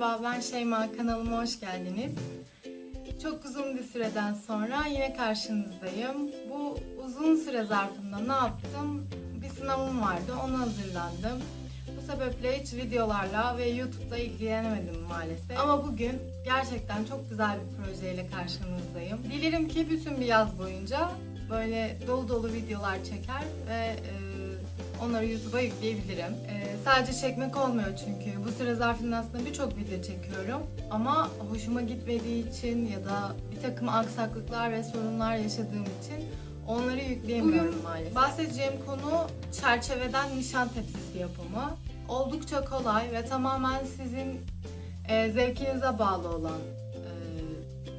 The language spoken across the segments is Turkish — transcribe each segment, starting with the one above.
Merhaba ben Şeyma kanalıma hoş geldiniz. Çok uzun bir süreden sonra yine karşınızdayım. Bu uzun süre zarfında ne yaptım? Bir sınavım vardı ona hazırlandım. Bu sebeple hiç videolarla ve YouTube'da ilgilenemedim maalesef. Ama bugün gerçekten çok güzel bir projeyle karşınızdayım. Dilerim ki bütün bir yaz boyunca böyle dolu dolu videolar çeker ve e, onları YouTube'a yükleyebilirim. E, sadece çekmek olmuyor çünkü. Bu süre zarfında aslında birçok video çekiyorum. Ama hoşuma gitmediği için ya da bir takım aksaklıklar ve sorunlar yaşadığım için onları yükleyemiyorum maalesef. Bahsedeceğim konu çerçeveden nişan tepsisi yapımı. Oldukça kolay ve tamamen sizin e, zevkinize bağlı olan e,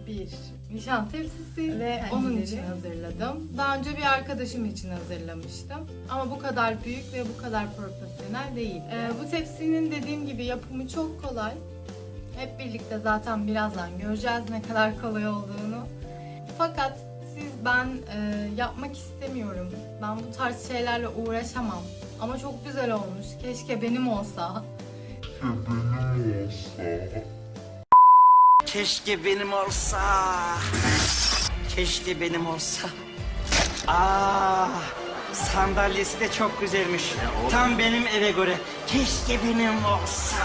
bir nişan tepsisi ve onun için hazırladım. Daha önce bir arkadaşım için hazırlamıştım. Ama bu kadar büyük ve bu kadar profesyonel değil. E, bu tepsinin dediğim gibi yapımı çok kolay. Hep birlikte zaten birazdan göreceğiz ne kadar kolay olduğunu. Fakat siz ben e, yapmak istemiyorum. Ben bu tarz şeylerle uğraşamam. Ama çok güzel olmuş. Keşke benim olsa. Keşke benim olsa. Keşke benim olsa. Aa, sandalyesi de çok güzelmiş. Tam benim eve göre. Keşke benim olsa.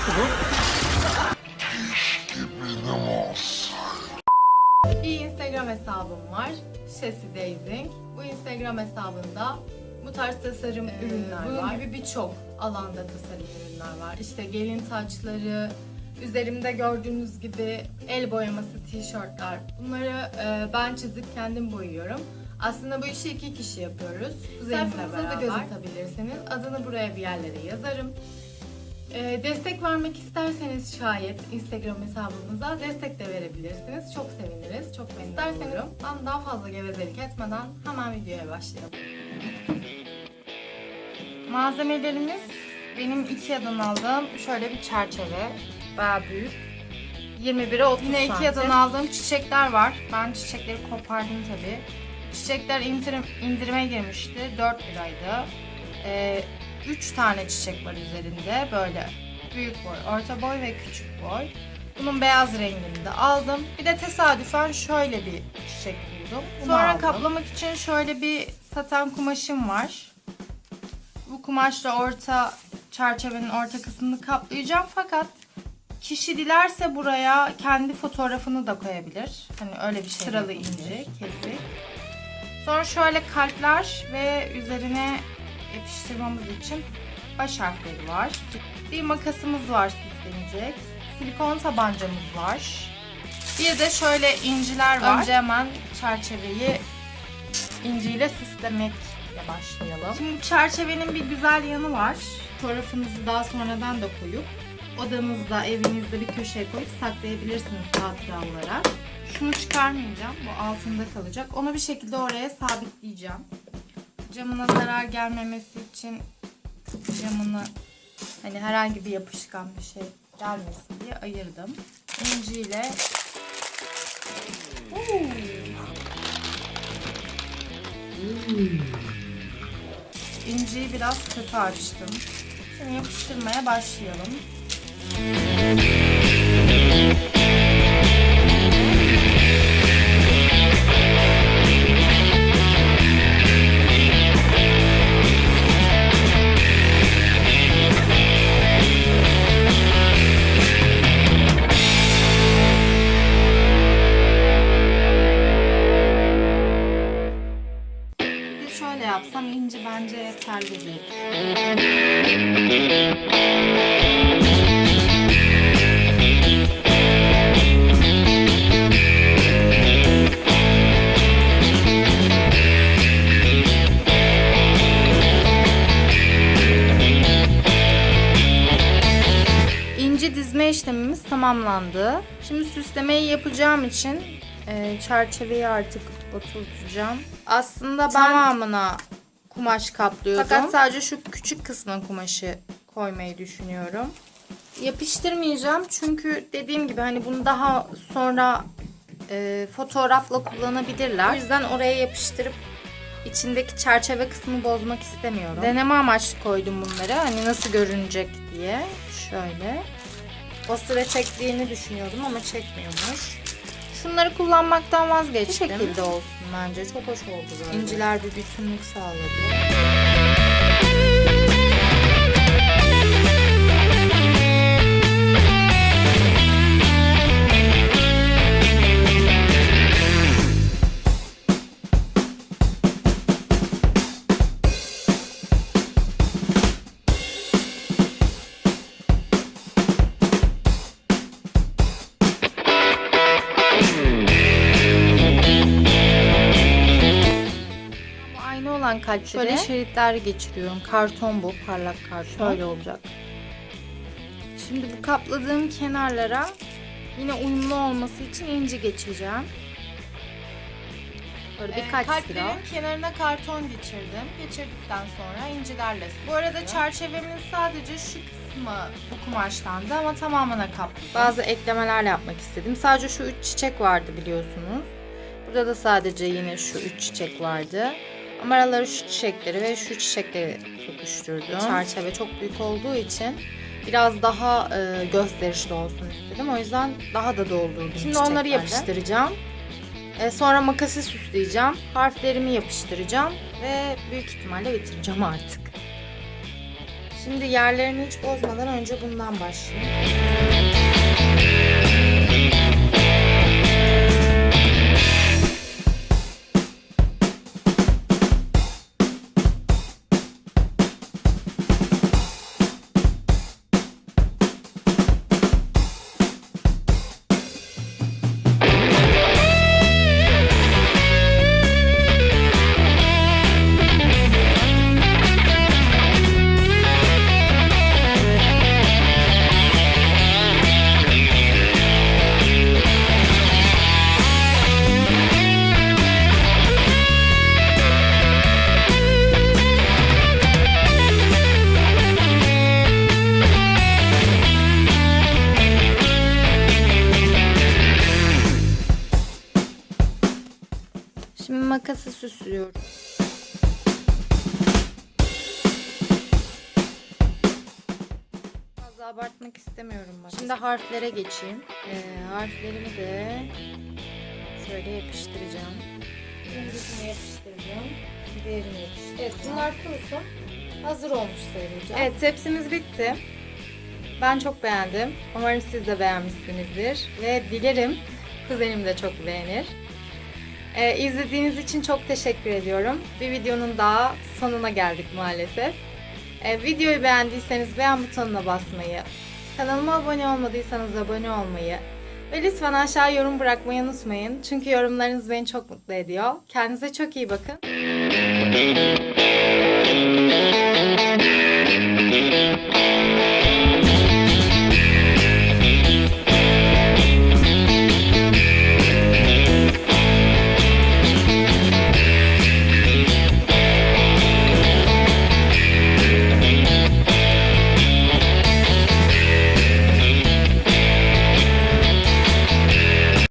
Bir Instagram hesabım var. Şesi Dazing. Bu Instagram hesabında bu tarz tasarım ürünler bunun var. gibi birçok alanda tasarım ürünler var. İşte gelin taçları, üzerimde gördüğünüz gibi el boyaması tişörtler. Bunları e, ben çizip kendim boyuyorum. Aslında bu işi iki kişi yapıyoruz. Sayfamıza da göz atabilirsiniz. Adını buraya bir yerlere yazarım. Ee, destek vermek isterseniz şayet Instagram hesabımıza destek de verebilirsiniz. Çok seviniriz. Çok memnun olurum. Ben daha fazla gevezelik etmeden hemen videoya başlayalım. Malzemelerimiz benim Ikea'dan aldığım şöyle bir çerçeve. Bayağı büyük. 21'e 30 Yine Ikea'dan aldığım çiçekler var. Ben çiçekleri kopardım tabii. Çiçekler indirim, indirime girmişti. 4 liraydı. Ee, 3 tane çiçek var üzerinde. Böyle büyük boy, orta boy ve küçük boy. Bunun beyaz rengini de aldım. Bir de tesadüfen şöyle bir çiçek buldum. Sonra kaplamak için şöyle bir saten kumaşım var. Bu kumaşla orta çerçevenin orta kısmını kaplayacağım fakat kişi dilerse buraya kendi fotoğrafını da koyabilir. Hani öyle bir şey. Sıralı ince, kesik. Sonra şöyle kalpler ve üzerine yapıştırmamız için baş harfleri var. Bir makasımız var süslenecek. Silikon tabancamız var. Bir de şöyle inciler var. Önce hemen çerçeveyi inciyle süslemekle başlayalım. Şimdi çerçevenin bir güzel yanı var. Fotoğrafınızı daha sonradan da koyup odanızda, evinizde bir köşeye koyup saklayabilirsiniz hatıra. Şunu çıkarmayacağım. Bu altında kalacak. Onu bir şekilde oraya sabitleyeceğim. Camına zarar gelmemesi için camını hani herhangi bir yapışkan bir şey gelmesin diye ayırdım. İnciyle. İnciyi biraz kötü açtım. Şimdi yapıştırmaya başlayalım. Bir tamamlandı. Şimdi süslemeyi yapacağım için e, çerçeveyi artık oturtacağım. Aslında ben tamamına kumaş kaplıyordum. Fakat sadece şu küçük kısmın kumaşı koymayı düşünüyorum. Yapıştırmayacağım çünkü dediğim gibi hani bunu daha sonra e, fotoğrafla kullanabilirler. O yüzden oraya yapıştırıp içindeki çerçeve kısmını bozmak istemiyorum. Deneme amaçlı koydum bunları. Hani nasıl görünecek diye. Şöyle. Basıra çektiğini düşünüyordum ama çekmiyormuş. Şunları kullanmaktan vazgeçtim. Bu şekilde olsun bence. Çok hoş oldu böyle. İnciler bir bütünlük sağladı. Olan kalpte şöyle de- şeritler geçiriyorum. Karton bu, parlak karton. Şöyle olacak. Şimdi bu kapladığım kenarlara yine uyumlu olması için inci geçeceğim. Böyle Ee, birkaç sıra. kalplerin kenarına karton geçirdim. Geçirdikten sonra incilerle Bu arada çerçevemin sadece şu kısmı bu kumaştandı ama tamamına kapladım. Bazı eklemeler yapmak istedim. Sadece şu üç çiçek vardı biliyorsunuz. Burada da sadece yine şu üç çiçek vardı. Ama aralara şu çiçekleri ve şu çiçekleri sokuşturdum. Çerçeve çok büyük olduğu için biraz daha e, gösterişli olsun istedim. O yüzden daha da doldurdum Şimdi onları yapıştıracağım. E, sonra makası süsleyeceğim. Harflerimi yapıştıracağım. Ve büyük ihtimalle bitireceğim artık. Şimdi yerlerini hiç bozmadan önce bundan başlayayım. Makası süslüyorum. Fazla abartmak istemiyorum bak. Şimdi harflere geçeyim. Ee, harflerimi de şöyle yapıştıracağım. Birincisini yapıştıracağım. Diğerini yapıştıracağım. Evet bunlar kurusun. Hazır olmuş sayılacak. Evet tepsimiz bitti. Ben çok beğendim. Umarım siz de beğenmişsinizdir. Ve dilerim kuzenim de çok beğenir. Ee, izlediğiniz için çok teşekkür ediyorum. Bir videonun daha sonuna geldik maalesef. Ee, videoyu beğendiyseniz beğen butonuna basmayı, kanalıma abone olmadıysanız abone olmayı ve lütfen aşağı yorum bırakmayı unutmayın. Çünkü yorumlarınız beni çok mutlu ediyor. Kendinize çok iyi bakın.